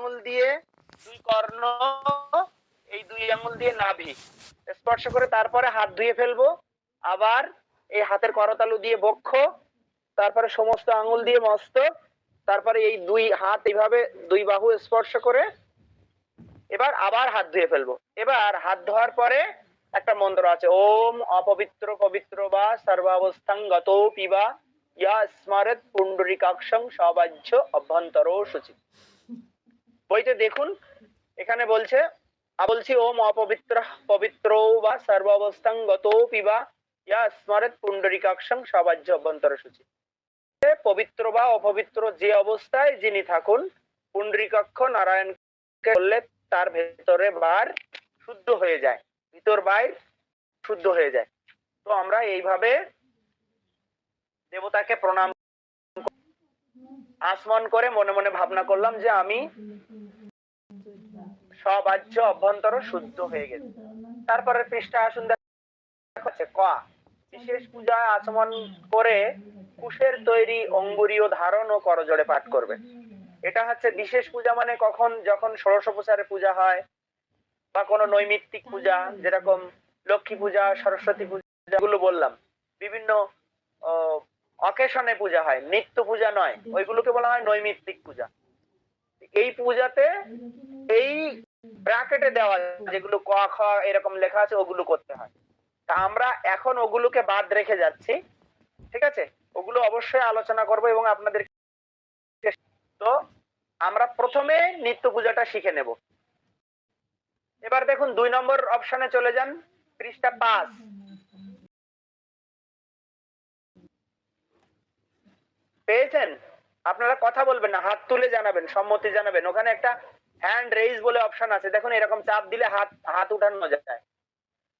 আঙুল দিয়ে দুই কর্ণ এই দুই আঙুল দিয়ে নাভি। স্পর্শ করে তারপরে হাত ধুয়ে ফেলব। আবার এই হাতের করতালু দিয়ে বক্ষ, তারপরে সমস্ত আঙুল দিয়ে মস্তক তারপরে এই দুই হাত এইভাবে দুই বাহু স্পর্শ করে এবার আবার হাত ধুয়ে ফেলব। এবার হাত ধোয়ার পরে একটা মন্ত্র আছে, ওম অপবিত্র পবিত্র বা সর্বাবস্থাং গত পিবা ইয়া স্মারত পুণ্ডরিকাক্ষং সবাহ্য অভ্যন্তর শুচি বইতে দেখুন, এখানে বলছে বলছি, ওম অপবিত্র পবিত্র বা সর্বাবস্থাং গত পিবা ইয়া স্মারত পুণ্ডরিকাক্ষং সবাহ্য অভ্যন্তর শুচি পবিত্র বা অপবিত্র যে অবস্থায় যিনি থাকুন, পুণ্ডরিকাক্ষ নারায়ণকে বললে তার ভেতরে বার শুদ্ধ হয়ে যায়, ভিতর বাইর শুদ্ধ হয়ে যায়। তো আমরা এইভাবে দেবতাকে প্রণাম আসমান করে মনে মনে ভাবনা করলাম যে আমি সবাহ্য অভ্যন্তর শুদ্ধ হয়ে গেছে। তারপরে পৃষ্ঠা আসুন দেখাচ্ছে ক। বিশেষ পূজায় আচমন করে কুশের তৈরি অঙ্গুরীয় ধারণ ও করজোড়ে পাঠ করবে। এটা হচ্ছে বিশেষ পূজা মানে কখন? যখন ষোড়শ প্রচারে পূজা হয় বা কোনো নৈমিত্তিক পূজা, যেরকম লক্ষ্মী পূজা, সরস্বতী পূজা গুলো বললাম। বিভিন্ন অকেশনে পূজা হয় নিত্য পূজা নয় ওইগুলোকে বলা হয় নৈমিত্তিক পূজা। এই পূজাতে এই ব্র্যাকেটে দেওয়া যেগুলো ক খ এরকম লেখা আছে ওগুলো করতে হয়। তা আমরা এখন ওগুলোকে বাদ রেখে যাচ্ছি ঠিক আছে? ওগুলো অবশ্যই আলোচনা করব এবং আপনাদের তো আমরা প্রথমে নিত্য পূজাটা শিখে নেব। এবার দেখুন দুই নম্বর অপশনে চলে যান পৃষ্ঠা পাঁচ। পেয়েছেন? আপনারা কথা বলবেন না, হাত তুলে জানাবেন, সম্মতি জানাবেন। ওখানে একটা হ্যান্ড রেইজ বলে অপশন আছে। দেখুন, এরকম চাপ দিলে হাত হাত উঠানো যায়।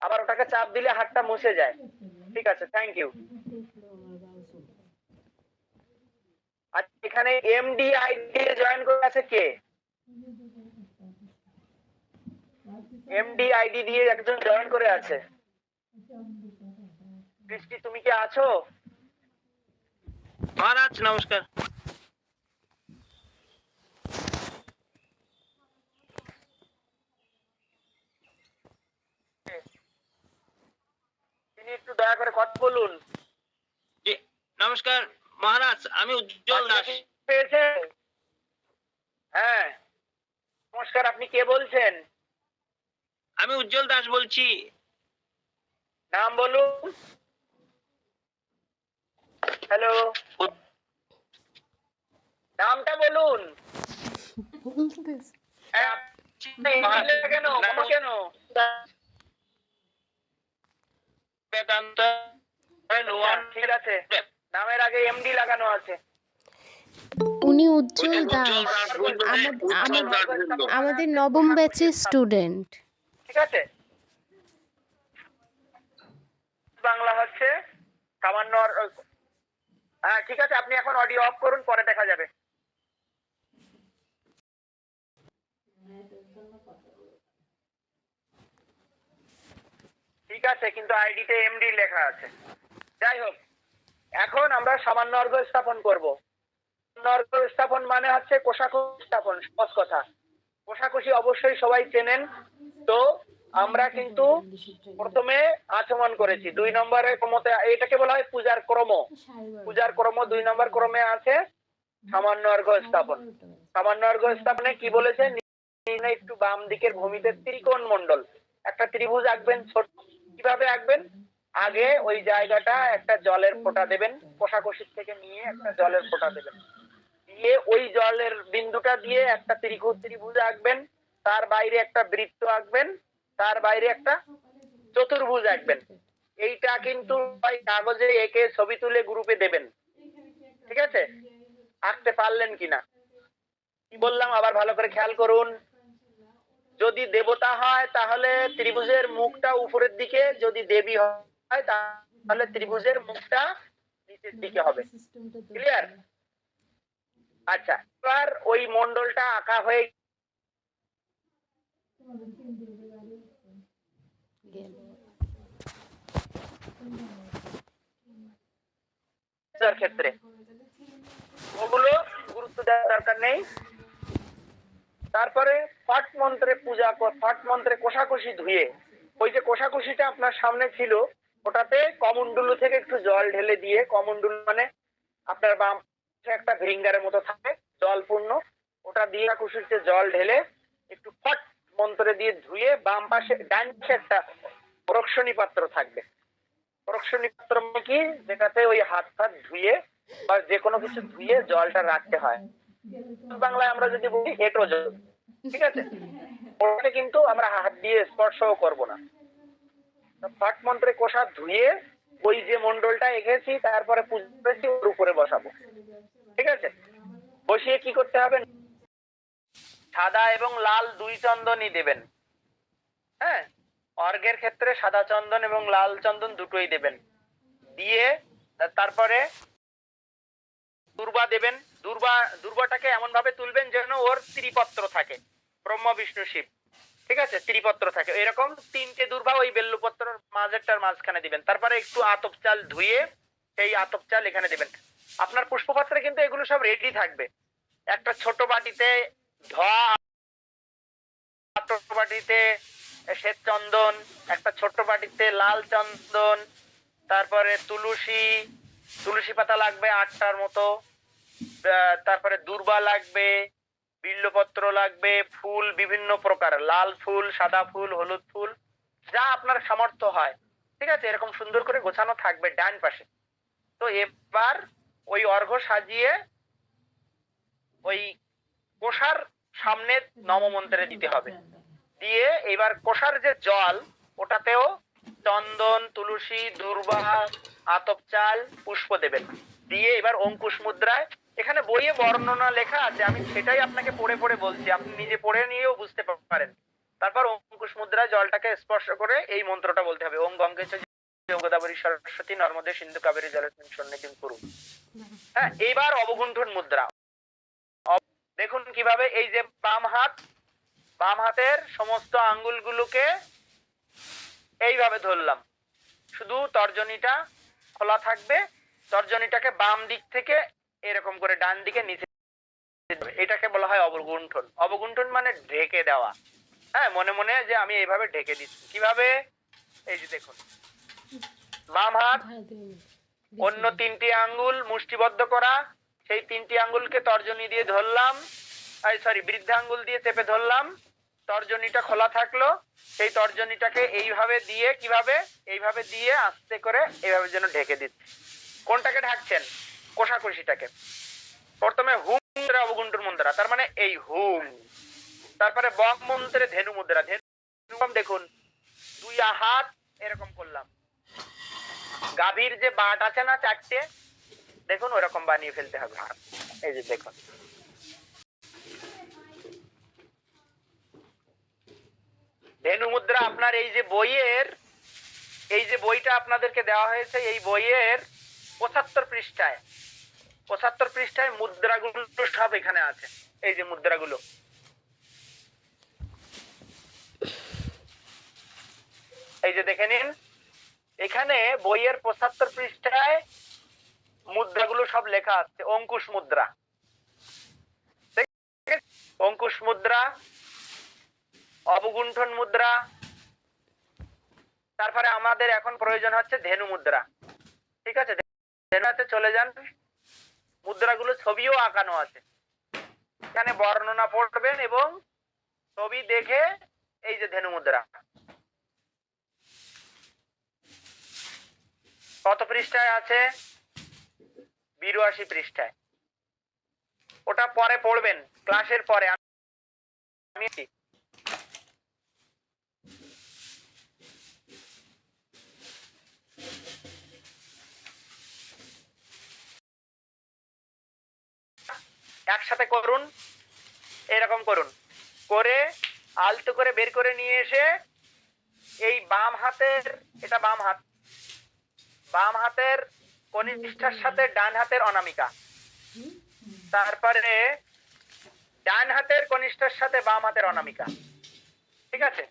আবার ওটাকে চাপ দিলে হাতটা মুছে যায়। ঠিক আছে থ্যাংক ইউ আচ্ছা এখানে এমডি আইডি জয়েন করে আছে কে? এমডি আইডি দিয়ে একজন জয়েন করে আছে। বৃষ্টি তুমি কি আছো? মহারাজ নমস্কার। তিনি একটু দয়া করে কথা বলুন। নমস্কার। মহারাজ আমি উজ্জ্বল দাস। পেয়েছে হ্যাঁ। নমস্কার আপনি কে বলছেন? আমি উজ্জ্বল দাস বলছি। নাম বলুন। হ্যালো। নামটা বলুন। হ্যাঁ, কেন? বেদান্ত ঠিক আছে। নামের আগে এমডি লাগানো আছে। উনি উজ্জ্বল দাস। আমাদের- নবম ব্যাচের স্টুডেন্ট ঠিক আছে। বাংলা হচ্ছে সামান্য হ্যাঁ ঠিক আছে, আপনি এখন অডিও অফ করুন, পরে দেখা যাবে। ঠিক আছে, কিন্তু আইডিতে এমডি লেখা আছে। যাই হোক, এখন আমরা সামান্য অর্ঘ স্থাপন করব। অর্ঘ স্থাপন মানে হচ্ছে কোষাকুষি স্থাপন, সহজ কথা। কোষাকুষি অবশ্যই সবাই চেনেন। তো আমরা কিন্তু প্রথমে আচমন করেছি। দুই নম্বরের ক্রমতে এটাকে বলা হয় পূজার ক্রম। পূজার ক্রম দুই নম্বর ক্রমে আছে সামান্য অর্ঘ স্থাপন সামান্য অর্ঘ স্থাপনে কি বলেছে? একটু বাম দিকের ভূমিতে ত্রিকোণ মন্ডল একটা ত্রিভুজ আঁকবেন, ছোট কীভাবে আঁকবেন? আগে ওই জায়গাটা একটা জলের ফোঁটা দেবেন, কোষাকষির থেকে নিয়ে একটা জলের ফোঁটা দেবেন। দিয়ে ওই জলের বিন্দুটা দিয়ে একটা ত্রিভুজ ত্রিভুজ আঁকবেন, তার বাইরে একটা বৃত্ত আঁকবেন তার বাইরে একটা চতুর্ভুজ আঁকবেন এইটা কিন্তু কাগজে এঁকে ছবি তুলে গ্রুপে দেবেন। ঠিক আছে? আঁকতে পারলেন কিনা? কি বললাম? আবার ভালো করে খেয়াল করুন। যদি দেবতা হয়, তাহলে ত্রিভুজের মুখটা উপরের দিকে, যদি দেবী হয়, তাহলে ত্রিভুজের মুখটা নিচের দিকে হবে। ক্লিয়ার আচ্ছা এবার ওই মন্ডলটা আঁকা হয়ে পূজার ক্ষেত্রে। ওগুলো গুরুত্ব দেওয়ার দরকার নেই। তারপরে পাঠ মন্ত্রে পূজা পাঠ মন্ত্রে কোষাকুষি ধুয়ে। ওই যে কোষাকুষিটা আপনার সামনে ছিল, ওটাতে কমন্ডুলু থেকে একটু জল ঢেলে দিয়ে কমন্ডুলু মানে আপনার বাম একটা ভেরিঙ্গারের মতো থাকে, জলপূর্ণ। ওটা দিয়ে কুশিতে জল ঢেলে একটু ফট মন্ত্রে দিয়ে ধুয়ে বাম পাশে ডান পাশে একটা প্রক্ষণী পাত্র থাকবে। মানে কি? যেটাতে ওই হাত ফাত ধুয়ে বা যে কোনো কিছু ধুয়ে জলটা রাখতে হয়। বাংলায় আমরা যদি বলি এটো জল ঠিক আছে? ওটাকে কিন্তু আমরা হাত দিয়ে স্পর্শও করব না। পাঠ মন্ত্রে কোষা ধুয়ে ওই যে মন্ডলটা এঁকেছি, তারপরে পুজো ওর উপরে বসাবো। ঠিক আছে? বসিয়ে কি করতে হবে? সাদা এবং লাল দুই চন্দনই দেবেন। হ্যাঁ? অর্ঘের ক্ষেত্রে সাদা চন্দন এবং লাল চন্দন দুটোই দেবেন। দিয়ে তারপরে দুর্বা দেবেন। দুর্বা দুর্বাটাকে এমন ভাবে তুলবেন যেন ওর ত্রিপত্র থাকে, ব্রহ্ম, বিষ্ণু, শিব। ঠিক আছে? ত্রিপত্র থাকে। এরকম তিনটে দুর্বা ওই বেল্লুপত্রর মাঝেরটার মাঝখানে দিবেন। তারপরে একটু আতপ চাল ধুয়ে সেই আতপ চাল এখানে দিবেন। আপনার পুষ্পপাত্রে কিন্তু এগুলো সব রেডি থাকবে। একটা ছোট বাটিতে ধোয়া বাটিতে শ্বেত চন্দন, একটা ছোট্ট বাটিতে লাল চন্দন, তারপরে তুলসী তুলসী পাতা লাগবে আটটার মতো তারপরে দুর্বা লাগবে, বিল্লপত্র লাগবে, ফুল বিভিন্ন প্রকার, লাল ফুল, সাদা ফুল, হলুদ ফুল, যা আপনার সামর্থ্য হয়। ঠিক আছে? এরকম সুন্দর করে গোছানো থাকবে ডান পাশে। তো এবার ওই অর্ঘ সাজিয়ে ওই কোষার সামনে নবমন্ত্রে দিতে হবে। দিয়ে এবার কোষার যে জল, ওটাতেও চন্দন, তুলসী, দুর্বা, আতপ চাল, পুষ্প দেবেন। দিয়ে এবার অঙ্কুশ মুদ্রায়, এখানে বইয়ে বর্ণনা লেখা আছে, আমি সেটাই আপনাকে পড়ে পড়ে বলছি, আপনি নিজে পড়ে নিয়েও বুঝতে পারেন। তারপর অঙ্কুশ মুদ্রায় জলটাকে স্পর্শ করে এই মন্ত্রটা বলতে হবে, ওম গঙ্গে গোদাবরী সরস্বতী নর্মদে সিন্ধু কাবেরী জলস্মিন সন্নিধিম কুরু। হ্যাঁ এবার অবগুণ্ঠন মুদ্রা। দেখুন কীভাবে এই যে বাম হাত বাম হাতের সমস্ত আঙ্গুলগুলোকে এইভাবে ধরলাম। শুধু তর্জনীটা খোলা থাকবে তর্জনীটাকে বাম দিক থেকে এরকম করে ডান দিকে নিচে এটাকে বলা হয় অবগুণ্ঠন। অবগুণ্ঠন মানে ঢেকে দেওয়া। হ্যাঁ মনে মনে যে আমি এইভাবে ঢেকে দিচ্ছি। কীভাবে? এই যে দেখুন। বাম হাত অন্য তিনটি আঙ্গুল মুষ্টিবদ্ধ করা। সেই তিনটি আঙ্গুলকে তর্জনী দিয়ে ধরলাম। সরি বৃদ্ধা আঙ্গুল দিয়ে চেপে ধরলাম। তর্জনীটা খোলা থাকল, সেই তর্জনীটাকে এইভাবে দিয়ে কীভাবে? এইভাবে দিয়ে আস্তে করে এইভাবে যেন ঢেকে দিচ্ছি। কোনটাকে ঢাকছেন? কোষাকুষিটাকে। প্রথমে হুম মুদ্রা অবগুণ্ঠন মুদ্রা, তার মানে এই হুম। তারপরে বক মন্ত্রে ধেনু মুদ্রা। ধেনু দেখুন, দুই হাত এরকম করলাম। গাভীর যে বাট আছে না চারটে, দেখুন ওরকম বানিয়ে ফেলতে হবে। এই যে দেখুন। ধেনু মুদ্রা আপনার এই যে বইয়ের, এই যে বইটা আপনাদেরকে দেওয়া হয়েছে, এই বইয়ের পঁচাত্তর পৃষ্ঠায় পঁচাত্তর পৃষ্ঠায় মুদ্রাগুলো সব এখানে আছে, এই যে মুদ্রাগুলো। এই যে দেখে নিন, এখানে বইয়ের পঁচাত্তর পৃষ্ঠায় মুদ্রাগুলো সব লেখা আছে, অঙ্কুশ মুদ্রা। অঙ্কুশ মুদ্রা অবগুণ্ঠন মুদ্রা। তারপরে আমাদের এখন প্রয়োজন হচ্ছে ধেনু মুদ্রা। ঠিক আছে? ধেনুতে চলে যান। মুদ্রাগুলো ছবিও আঁকানো আছে। এখানে বর্ণনা পড়বেন এবং ছবি দেখে এই যে ধেনু মুদ্রা। কত পৃষ্ঠায় আছে? বিরাশি পৃষ্ঠায়। ওটা পরে পড়বেন, ক্লাসের পরে। আমি একসাথে করুন, এরকম করুন। করে, আলতো করে বের করে নিয়ে এসে এই বাম হাতের, এটা বাম হাত, বাম হাতের কনিষ্ঠার সাথে ডান হাতের অনামিকা। তারপরে ডান হাতের কনিষ্ঠার সাথে বাম হাতের অনামিকা। ঠিক আছে?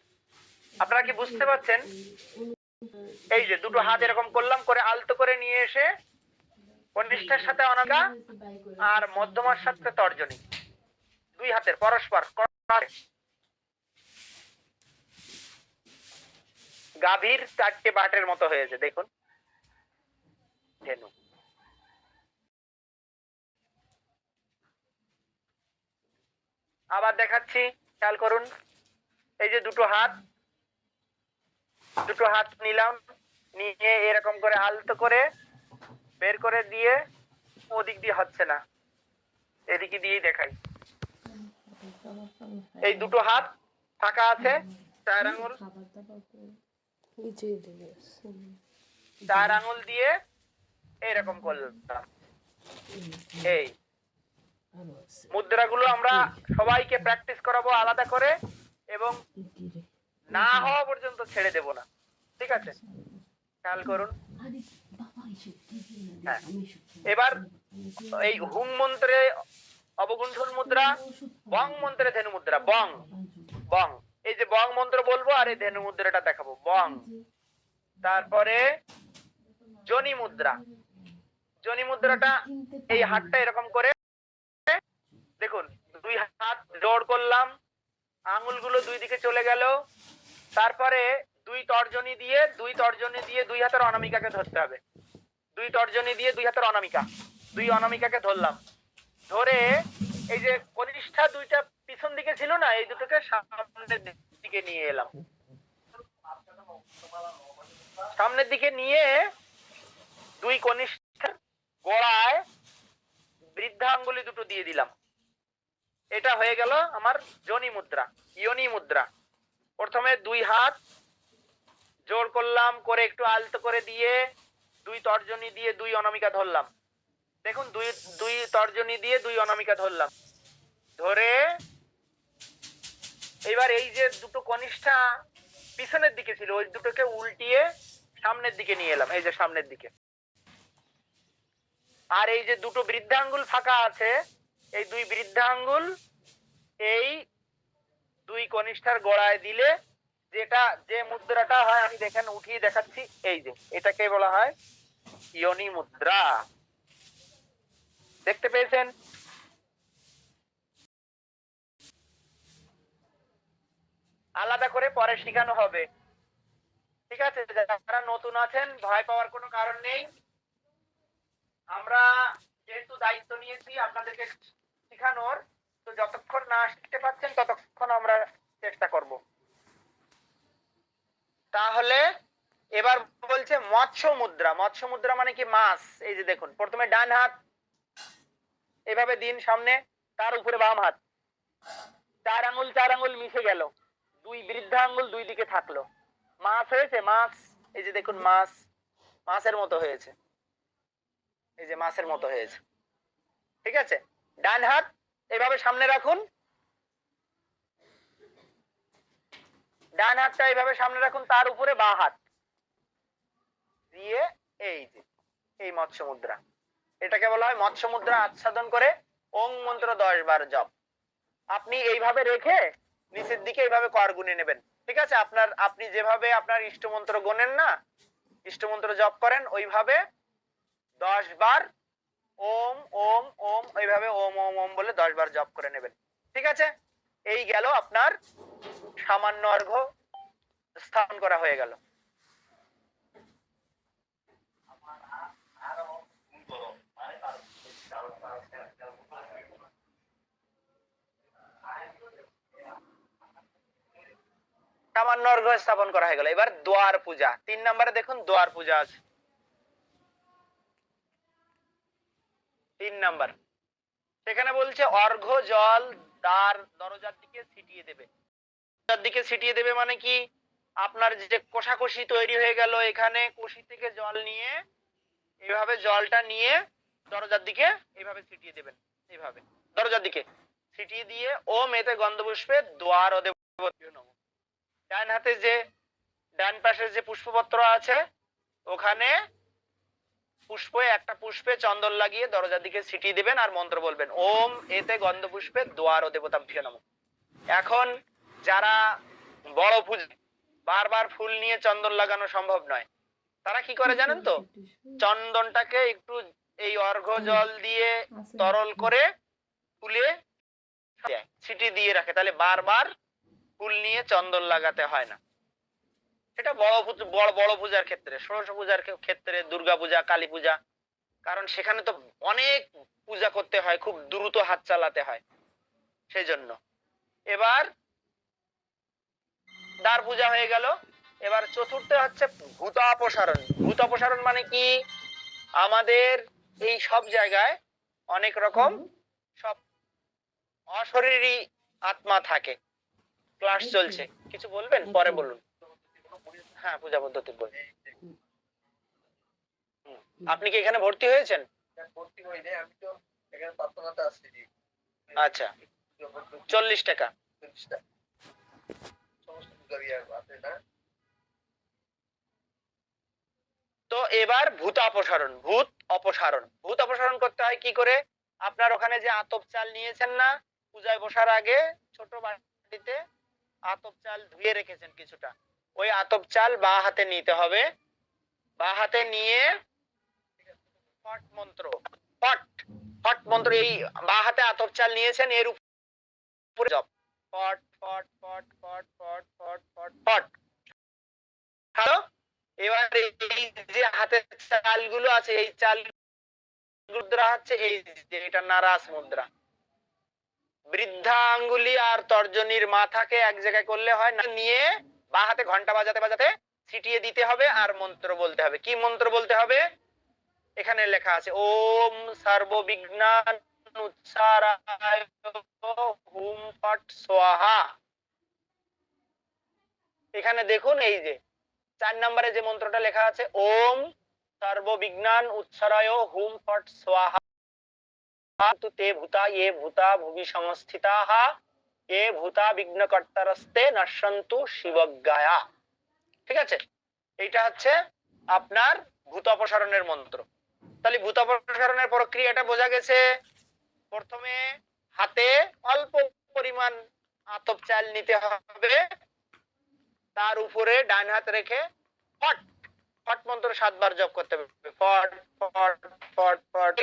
আপনারা কি বুঝতে পারছেন? এই যে দুটো হাত এরকম করলাম, করে আলতো করে নিয়ে এসে কনিষ্ঠার সাথে অনামিকা আর মধ্যমার সাথে তর্জনী। দুই হাতের পরস্পর গাভীর চারটে বাটের মতো হয়েছে, দেখুন। আবার দেখাচ্ছি, খেয়াল করুন। এই যে দুটো হাত দুটো হাত নিলাম, নিয়ে এরকম করে আলতো করে বের করে দিয়ে ওদিক দিয়ে হচ্ছে না। এদিকে দিয়েই দেখাই। এই দুটো হাত ফাঁকা আছে, চার আঙুল। চার আঙুল দিয়ে এইরকম করলাম। এই। মুদ্রাগুলো আমরা সবাইকে প্র্যাকটিস করাবো আলাদা করে এবং না হওয়া পর্যন্ত ছেড়ে দেব না। ঠিক আছে? খেয়াল করুন। এবার এই হুম মন্ত্রে অবগুণ্ঠন মুদ্রা, বং মন্ত্রে ধেনু মুদ্রা, বং বং। এই যে বং মন্ত্র বলব আর এই ধেনু মুদ্রাটা দেখাবো, বং। তারপরে জনি মুদ্রা। জনি মুদ্রাটা এই হাতটা এরকম করে, দেখুন, দুই হাত জোর করলাম, আঙুলগুলো দুই দিকে চলে গেল, তারপরে দুই তর্জনী দিয়ে, দুই তর্জনী দিয়ে দুই হাতের অনামিকাকে ধরতে হবে। দুই তর্জনী দিয়ে দুই হাতের অনামিকা। দুই অনামিকাকে ধরলাম। ধরে এই যে কনিষ্ঠা দুইটা পিছন দিকে ছিল না, এই দুটোকে সামনের দিকে নিয়ে এলাম। সামনের দিকে নিয়ে দুই কনিষ্ঠার গোড়ায় বৃদ্ধাঙ্গুলি দুটো দিয়ে দিলাম। এটা হয়ে গেল আমার জনি মুদ্রা, ইয়নি মুদ্রা। প্রথমে দুই হাত জোর করলাম, করে একটু আলতো করে দিয়ে দুই তর্জনী দিয়ে দুই অনামিকা ধরলাম। দেখুন, দুই দুই তর্জনী দিয়ে দুই অনামিকা ধরলাম। ধরে এবার এই যে দুটো কনিষ্ঠা পিছনের দিকে ছিল, ওই দুটোকে উল্টিয়ে সামনের দিকে নিয়ে এলাম, এই যে সামনের দিকে। আর এই যে দুটো বৃদ্ধাঙ্গুল ফাঁকা আছে, এই দুই বৃদ্ধাঙ্গুল এই দুই কনিষ্ঠার গোড়ায় দিলে যেটা, যে মুদ্রাটা হয়, আমি দেখেন উঠিয়ে দেখাচ্ছি। এই যে, এটাকে বলা হয় ইয়নি মুদ্রা। দেখতে পেয়েছেন? আলাদা করে পরে শেখানো হবে। ঠিক আছে, যারা নতুন আছেন, ভয় পাওয়ার কোনো কারণ নেই। আমরা যেহেতু দায়িত্ব নিয়েছি আপনাদেরকে শেখানোর, তো যতক্ষণ না শিখতে পারছেন, ততক্ষণ আমরা চেষ্টা করব। তাহলে এবার বলছে মৎস্য মুদ্রা মৎস্য মুদ্রা মানে কি মাছ? এই যে দেখুন, প্রথমে ডান হাত, এভাবে দিন, সামনে, তার উপরে বাম হাত। চার আঙ্গুল চার আঙ্গুল মিশে গেল। দুই বৃদ্ধা আঙ্গুল দুই দিকে থাকল। মাছ হয়েছে? মাছ। এই যে দেখুন, মাছ। মাছের মতো হয়েছে। এই যে মাছের মতো হয়েছে। ঠিক আছে? ডান হাত, এভাবে সামনে রাখুন। ডান হাতটা এইভাবে সামনে রাখুন, তার উপরে বা হাত। দিয়ে এই যে, এই মৎস্য মুদ্রা। এটাকে বলা হয় মৎস্য মুদ্রা আচ্ছাদন করে ওং মন্ত্র দশ বার জপ। আপনি এইভাবে রেখে নিচের দিকে এইভাবে কর গুনে নেবেন। ঠিক আছে? আপনার, আপনি যেভাবে আপনার ইষ্টমন্ত্র গোনেন না ইষ্টমন্ত্র জপ করেন, ওইভাবে দশ বার ওম ওম ওম, এইভাবে ওম ওম ওম বলে দশ বার জপ করে নেবেন। ঠিক আছে? এই গেল, আপনার সামান্য অর্ঘ স্থাপন করা হয়ে গেল। সামান্য অর্ঘ স্থাপন করা হয়ে গেল। এবার দোয়ার পূজা। তিন নম্বরে দেখুন, দোয়ার পূজা আছে। তিন নাম্বার। সেখানে বলছে অর্ঘ জল দ্বার দরজার দিকে ছিটিয়ে দেবে। দরজার দিকে ছিটিয়ে দেবে মানে কি? আপনার যে কোষাকষি তৈরি হয়ে গেল এখানে, কষি থেকে জল নিয়ে এইভাবে জলটা নিয়ে দরজার দিকে এইভাবে ছিটিয়ে দেবেন এইভাবে দরজার দিকে ছিটিয়ে দিয়ে ও মেতে গন্ধপুষ্পে দোয়ার ও ডান হাতে যে, ডান পাশে যে পুষ্পপত্র আছে, ওখানে পুষ্পে, একটা পুষ্পে চন্দন লাগিয়ে দরজার দিকে ছিটিয়ে দিবেন আর মন্ত্র বলবেন, ওম এতে গন্ধ পুষ্পে দোয়ার ও দেবতাভ্য নম। এখন যারা বড় পুজো, বারবার ফুল নিয়ে চন্দন লাগানো সম্ভব নয়, তারা কি করে জানেন তো? চন্দনটাকে একটু এই অর্ঘ জল দিয়ে তরল করে ফুলে সিটি দিয়ে রাখে, তাহলে বারবার ফুল নিয়ে চন্দন লাগাতে হয় না। এটা বড় বড় বড় পূজার ক্ষেত্রে ষোড়শ পূজার ক্ষেত্রে দুর্গা পূজা কালী পূজা। কারণ সেখানে তো অনেক পূজা করতে হয় খুব দ্রুত হাত চালাতে হয়। সেই জন্য। এবার দ্বার পূজা হয়ে গেল। এবার চতুর্থ হচ্ছে ভূতাপসারণ ভূতাপসারণ মানে কি? আমাদের এই সব জায়গায় অনেক রকম সব অশরীরী আত্মা থাকে। ক্লাস চলছে। কিছু বলবেন? পরে বলুন। হ্যাঁ পূজা পদ্ধতি বলুন হুম। আপনি কি এখানে ভর্তি হয়েছেন? ভর্তি হই নাই আমি তো এখানে প্রার্থনাতে আসছি আচ্ছা। চল্লিশ টাকা। তো এবার ভূত অপসারণ ভূত অপসারণ। ভূত অপসারণ করতে হয় কি করে? আপনার ওখানে যে আতপ চাল নিয়েছেন না পূজায় বসার আগে ছোট বাটিতে আতপ চাল ধুয়ে রেখেছেন কিছুটা। ওই আতপ চাল বা হাতে নিতে হবে। বা হাতে নিয়ে ফট মন্ত্র, ফট ফট মন্ত্র এই বা হাতে আতপ চাল নিয়েছেন, এর উপরে জপ। ফট ফট ফট ফট ফট ফট ফট ফট। হ্যালো? এবার এই যে হাতের চালগুলো আছে, এই চাল মুদ্রা হচ্ছে এই যে, এটা নারাস মুদ্রা। বৃদ্ধা আঙ্গুলি আর তর্জনীর মাথাকে এক জায়গায় করলে হয় না, নিয়ে বা হাতে ঘণ্টা বাজাতে বাজাতে ছিটিয়ে দিতে হবে আর মন্ত্র বলতে হবে। কি মন্ত্র বলতে হবে? এখানে লেখা আছে, ওম সর্ববিঘ্নান উচ্চারায় হুম সোহা এখানে দেখুন এই যে, চার নম্বরে যে মন্ত্রটা লেখা আছে, ওম সর্ববিজ্ঞান উৎসরায় হুম ফট স্বাহা। তু ভূতা এ ভূতা ভুবি সংস্থিতাহ এ ভূতা বিঘ্ন কর্তারস্তে নশ্যন্তু শিবজ্ঞায়া ঠিক আছে এইটা হচ্ছে আপনার ভূত অপসারণের মন্ত্র তাহলে ভূত অপসারণের প্রক্রিয়াটা বোঝা গেছে প্রথমে হাতে অল্প পরিমাণ আতপ চাল নিতে হবে তার উপরে ডান হাত রেখে ফট ফট মন্ত্র সাতবার জপ করতে হবে ফট ফট ফট ফট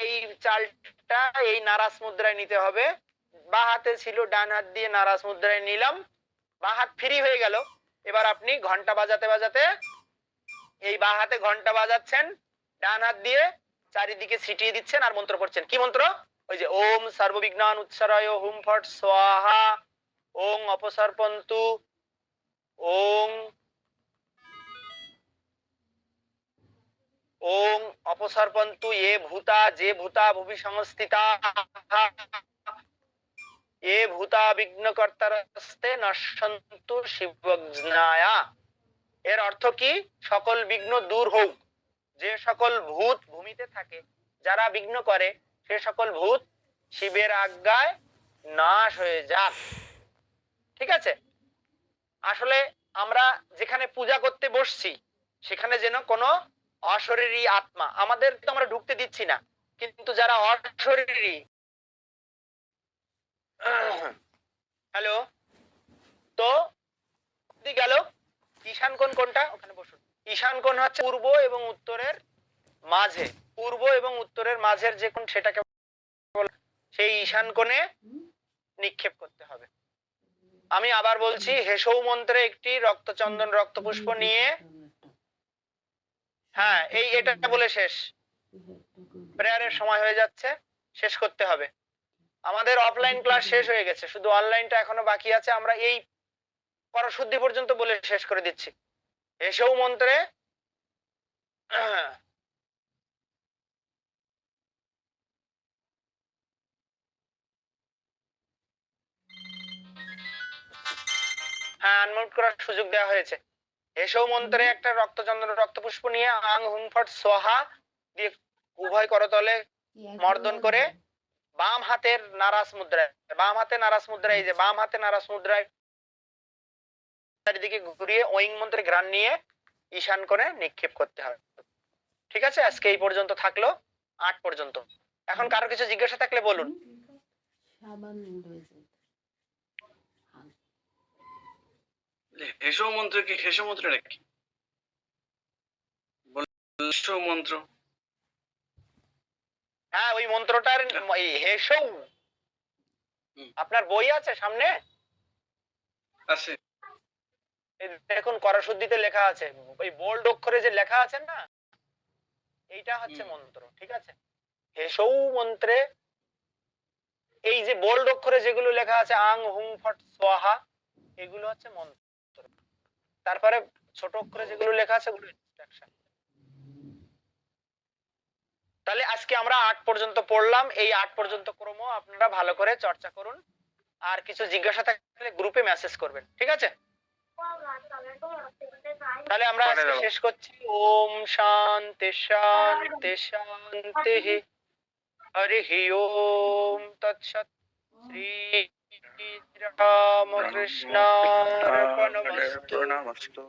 এই চালটা এই নারাস মুদ্রায় নিতে হবে বা হাতে ছিল ডান হাত দিয়ে নারাস মুদ্রায় নিলাম, বা হাত ফ্রি হয়ে গেল। এবার আপনি ঘণ্টা বাজাতে বাজাতে এই বা হাতে ঘণ্টা বাজাচ্ছেন, ডান হাত দিয়ে চারিদিকে ছিটিয়ে দিচ্ছেন আর মন্ত্র পড়ছেন। কি মন্ত্র? ওই যে, ওম সর্ববিজ্ঞান উৎসরায় হুম ফট স্বাহা, ওং অপসর্পন্তু, ওং ওং অপসর্পন্তু এ ভূতা, যে ভূতা ভুবি সংস্থিতা এ ভূতা বিঘ্ন কর্তারস্তে নশ্যন্তু শিবজ্ঞায়া এর অর্থ কি? সকল বিঘ্ন দূর হোক। যে সকল ভূত ভূমিতে থাকে, যারা বিঘ্ন করে, সে সকল ভূত শিবের আজ্ঞায় নাশ হয়ে যাক। ঠিক আছে? আসলে আমরা যেখানে পূজা করতে বসছি, সেখানে যেন কোনো অশরীরী আত্মা, আমাদের তো আমরা ঢুকতে দিচ্ছি না, কিন্তু যারা অশরীরী হ্যালো? তো গেল। ঈশান কোণ কোনটা ওখানে বসুন। ঈশান কোণ হচ্ছে পূর্ব এবং উত্তরের মাঝে। পূর্ব এবং উত্তরের মাঝের যে কোণ, সেটাকে সেই ঈশান কোণে নিক্ষেপ করতে হবে। আমি আবার বলছি, হেসৌ মন্ত্রে একটি রক্তচন্দন রক্তপুষ্প নিয়ে হ্যাঁ এই এটা বলে শেষ। প্রেয়ারের সময় হয়ে যাচ্ছে। শেষ করতে হবে। আমাদের অফলাইন ক্লাস শেষ হয়ে গেছে। শুধু অনলাইনটা এখনও বাকি আছে। আমরা এই পরশুদ্ধি পর্যন্ত বলে শেষ করে দিচ্ছি। এসেও মন্ত্রে হ্যাঁ আনমিউট করার সুযোগ দেওয়া হয়েছে। এসেও মন্ত্রে একটা রক্তচন্দন রক্তপুষ্প নিয়ে আং হুম ফট সোহা দিয়ে উভয় করতলে মর্দন করে বাম হাতের নারাজ মুদ্রায়, বাম হাতে নারাজ মুদ্রায় যে বাম হাতে নারাস মুদ্রায় চারিদিকে ঘুরিয়ে ওয়িং মন্ত্রে ঘ্রাণ নিয়ে ঈশান করে নিক্ষেপ করতে হবে ঠিক আছে? আজকে এই পর্যন্ত থাকল, আট পর্যন্ত। এখন কারও কিছু জিজ্ঞাসা থাকলে বলুন। হেসো মন্ত্র কি? হেসো মন্ত্রটা কি হেসো মন্ত্র। হ্যাঁ ওই মন্ত্রটার হেসৌ আপনার বই আছে সামনে? আছে। দেখুন করশুদ্ধিতে লেখা আছে। ওই বোল্ড অক্ষরে যে লেখা আছে না এইটা হচ্ছে মন্ত্র ঠিক আছে? হেসৌ মন্ত্রে এই যে বোল্ড অক্ষরে যেগুলো লেখা আছে আং হুং ফট সোহা এগুলো হচ্ছে মন্ত্র। তারপরে ছোট অক্ষরে যেগুলো লেখা আছে ওগুলো ইনস্ট্রাকশন তাহলে আজকে আমরা আট পর্যন্ত পড়লাম। এই আট পর্যন্ত ক্রম আপনারা ভালো করে চর্চা করুন। আর কিছু জিজ্ঞাসা থাকলে গ্রুপে মেসেজ করবেন ঠিক আছে? তাহলে আমরা আজকে শেষ করছি। ওম শান্তি শান্তি শান্তি হরি ওম। তৎসৎ শ্রী রামকৃষ্ণ অর্পণমস্তু প্রণামস্তু।